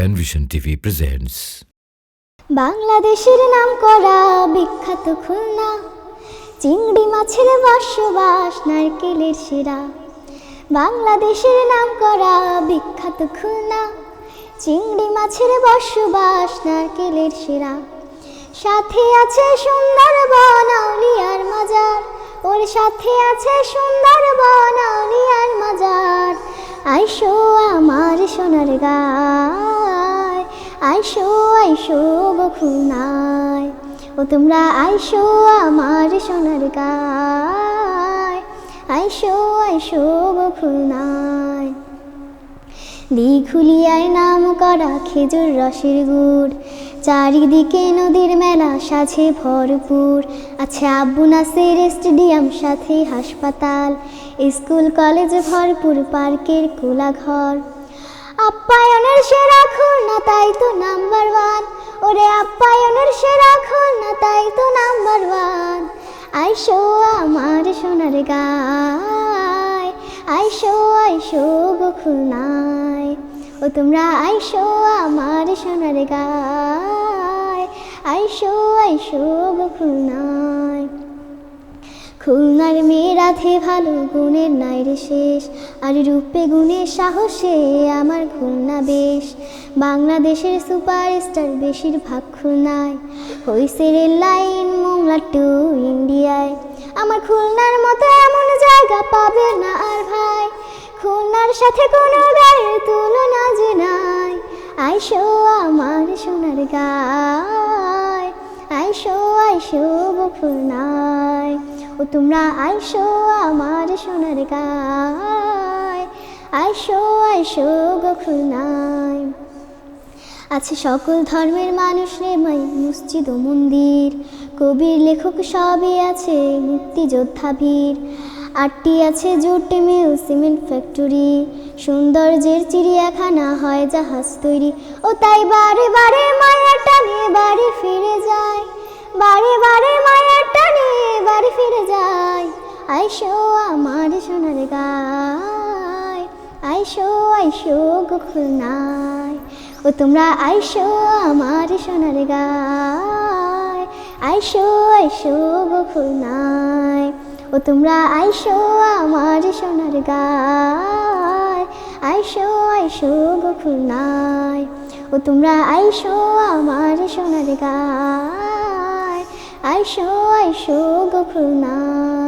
Penvision TV presents বাংলাদেশের নাম করা বিখ্যাত খুলনা। চিংড়ি মাছের বসবাস, নারকেলের সেরা। বাংলাদেশের নাম করা বিখ্যাত খুলনা। চিংড়ি মাছের বসবাস, নারকেলের সেরা। সাথে আছে সুন্দর বনাউলিয়ার মাজার। ওর সাথে আছে সুন্দর বনাউলিয়ার মাজার। আইসো আমার সোনার গায় আইসো আইসো খুলনায় ও তোমরা আইসো আমার সোনার গায়। আইসো আইসো গো খুলনায় দীঘুলিয়ায় নাম করা খেজুর রসের গুড়। চারিদিকে নদীর মেলা সাজে ভরপুর। আছে আব্বু নাসের স্টেডিয়াম, সাথে হাসপাতাল। স্কুল, কলেজ ভরপুর, পার্কের কোলাঘর। আপ্যায়নের সেরা খুলনা, তাই তো নাম্বার ওয়ান ওরে আপ্যায়নের সেরা খুলনা, তাই তো নাম্বার ওয়ান আইসো আমার সোনার গায়, আইসো আইসো গো খুলনায়। ও তোমরা আইসো আমার সোনার গায়, আইসো আইসো গো খুলনায়। খুলনার মেয়েরাধে ভালো, গুণের নাইরে শেষ। আর রূপে গুণের সাহসে আমার খুলনা বেশ। বাংলাদেশের সুপারস্টার বেশিরভাগ খুলনায়। হইছে রেল লাইন মোংলা টু ইন্ডিয়ায়। আমার খুলনার মতো এমন জায়গা পাবে না আর ভাই। খুলনার সাথে কোনো গায়ের তুলনা যে নাই। আইসো আমার সোনার গায়, আইসো আইসো খুলনায়। ও তোমরা আইসো আমার সোনার গায়। আইসো আইসো গো খুলনায়। আছে সকল ধর্মের মানুষ নেমাই মসজিদ ও মন্দির। কবির লেখক সবই আছে মুক্তিযোদ্ধা বীর আটটি আছে জুট, মিল, সিমেন্ট ফ্যাক্টরি। সৌন্দর্যের চিড়িয়াখানা হয় জাহাজ তৈরি। ও তাই বারে বারে মায়ের টানে বাড়ি ফিরে যায়। বারে বারে যায় আইসো আমার সোনার গায়, আইসো আইসো গো খুলনায়। ও তোমরা আইসো আমার সোনার গায়, আইসো আইসো গো খুলনায়। ও তোমরা আইসো আমার সোনার গায়, আইসো আইসো গো খুলনায়। ও তোমরা আইসো আমার সোনার গায়, আইসো আইসো গো খুলনায়।